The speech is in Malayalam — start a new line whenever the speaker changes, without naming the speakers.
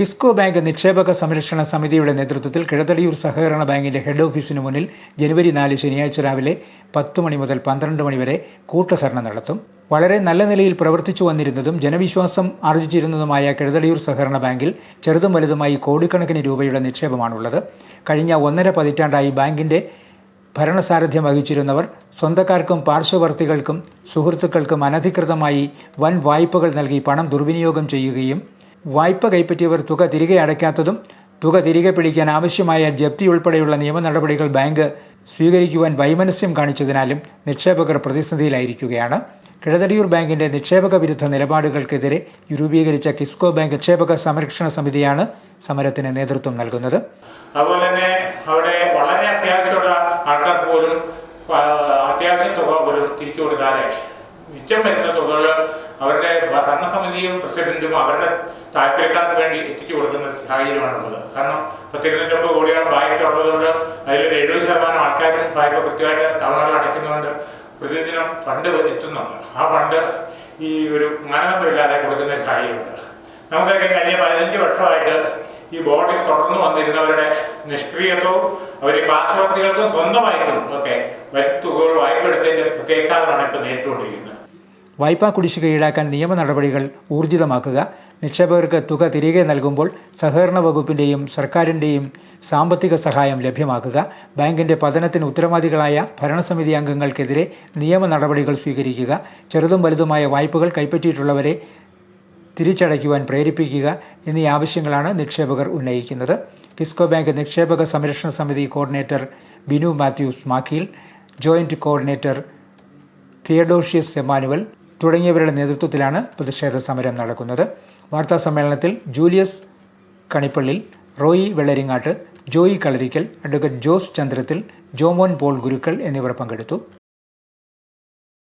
കിസ്കോ ബാങ്ക് നിക്ഷേപക സംരക്ഷണ സമിതിയുടെ നേതൃത്വത്തിൽ കിഴതടിയൂർ സഹകരണ ബാങ്കിന്റെ ഹെഡ് ഓഫീസിന് മുന്നിൽ ജനുവരി നാല് ശനിയാഴ്ച രാവിലെ പത്ത് മണി മുതൽ പന്ത്രണ്ട് മണി വരെ കൂട്ടധർണ നടത്തും. വളരെ നല്ല നിലയിൽ പ്രവർത്തിച്ചു വന്നിരുന്നതും ജനവിശ്വാസം ആർജിച്ചിരുന്നതുമായ കിഴതടിയൂർ സഹകരണ ബാങ്കിൽ ചെറുതും വലുതുമായി കോടിക്കണക്കിന് രൂപയുടെ നിക്ഷേപമാണുള്ളത്. കഴിഞ്ഞ ഒന്നര പതിറ്റാണ്ടായി ബാങ്കിന്റെ ഭരണസാരഥ്യം വഹിച്ചിരുന്നവർ സ്വന്തക്കാർക്കും പാർശ്വവർത്തികൾക്കും സുഹൃത്തുക്കൾക്കും അനധികൃതമായി വൻ വായ്പകൾ നൽകി പണം ദുർവിനിയോഗം ചെയ്യുകയും വായ്പ കൈപ്പറ്റിയവർ തുക തിരികെ അടയ്ക്കാത്തതും തുക തിരികെ പിടിക്കാൻ ആവശ്യമായ ജപ്തി ഉൾപ്പെടെയുള്ള നിയമ നടപടികൾ ബാങ്ക് സ്വീകരിക്കുവാൻ വൈമനസ്യം കാണിച്ചതിനാലും നിക്ഷേപകർ പ്രതിസന്ധിയിലായിരിക്കുകയാണ്. കിഴതടിയൂർ ബാങ്കിന്റെ നിക്ഷേപക വിരുദ്ധ നിലപാടുകൾക്കെതിരെ രൂപീകരിച്ച കിസ്കോ ബാങ്ക് നിക്ഷേപക സംരക്ഷണ സമിതിയാണ് സമരത്തിന് നേതൃത്വം നൽകുന്നത്.
അതുപോലെ തന്നെ അവിടെ വളരെ അത്യാവശ്യമുള്ള ആൾക്കാർ പോലും അത്യാവശ്യ തുക പോലും തിരിച്ചു കൊടുക്കാതെ മിച്ചം വരുന്ന തുകകൾ അവരുടെ ഭരണസമിതിയും പ്രസിഡന്റും അവരുടെ താല്പര്യക്കാർക്ക് വേണ്ടി എത്തിച്ചു കൊടുക്കുന്ന സാഹചര്യമാണുള്ളത്. കാരണം പത്തിരുന്നൂറ്റമ്പത് കോടിയാണ് വായ്പ ഉള്ളതുകൊണ്ട് അതിലൊരു എഴുപത് ശതമാനം ആൾക്കാരും വായ്പ കൃത്യമായിട്ട് തവണകൾ അടയ്ക്കുന്നതുകൊണ്ട് പ്രതിദിനം ഫണ്ട് എത്തുന്നുണ്ട്. ആ ഫണ്ട് ഈ ഒരു മാനദണ്ഡമില്ലാതെ കൊടുക്കുന്ന സാഹചര്യമുണ്ട്. നമുക്കൊക്കെ കഴിഞ്ഞ പതിനഞ്ച് വർഷമായിട്ട് ഈ ബോർഡിൽ തുടർന്നു വന്നിരുന്നവരുടെ നിഷ്ക്രിയത്വവും അവർ പാർശ്വവർത്തികൾക്കും സ്വന്തമായിട്ടും ഒക്കെ വരുത്തുകൾ വായ്പ എടുത്തതിന്റെ പ്രത്യേകതയാണ് ഇപ്പോൾ നേരിട്ടുകൊണ്ടിരിക്കുന്നത്.
വായ്പാ കുടിശ്ശിക ഈടാക്കാൻ നിയമ നടപടികൾ ഊർജിതമാക്കുക. നിക്ഷേപകർക്ക് തുക തിരികെ നൽകുമ്പോൾ സഹകരണ വകുപ്പിന്റെയും സർക്കാരിന്റെയും സാമ്പത്തിക സഹായം ലഭ്യമാക്കുക. ബാങ്കിന്റെ പതനത്തിന് ഉത്തരവാദികളായ ഭരണസമിതി അംഗങ്ങൾക്കെതിരെ നിയമ നടപടികൾ സ്വീകരിക്കുക. ചെറുതും വലുതുമായ വായ്പകൾ കൈപ്പറ്റിയിട്ടുള്ളവരെ തിരിച്ചടയ്ക്കുവാൻ പ്രേരിപ്പിക്കുക എന്നീ ആവശ്യങ്ങളാണ് നിക്ഷേപകർ ഉന്നയിക്കുന്നത്. കിസ്കോ ബാങ്ക് നിക്ഷേപക സംരക്ഷണ സമിതി coordinator Binu Mathews Makkiyil joint coordinator Theodosius Emmanuel തുടങ്ങിയവരുടെ നേതൃത്വത്തിലാണ് പ്രതിഷേധ സമരം നടക്കുന്നത്. വാർത്താ സമ്മേളനത്തിൽ Julius Kanippallil Roy Vellaringattu Joy Kalarickal advocate Jose Chandrathil Jomon Paul Gurukkal എന്നിവർ പങ്കെടുത്തു.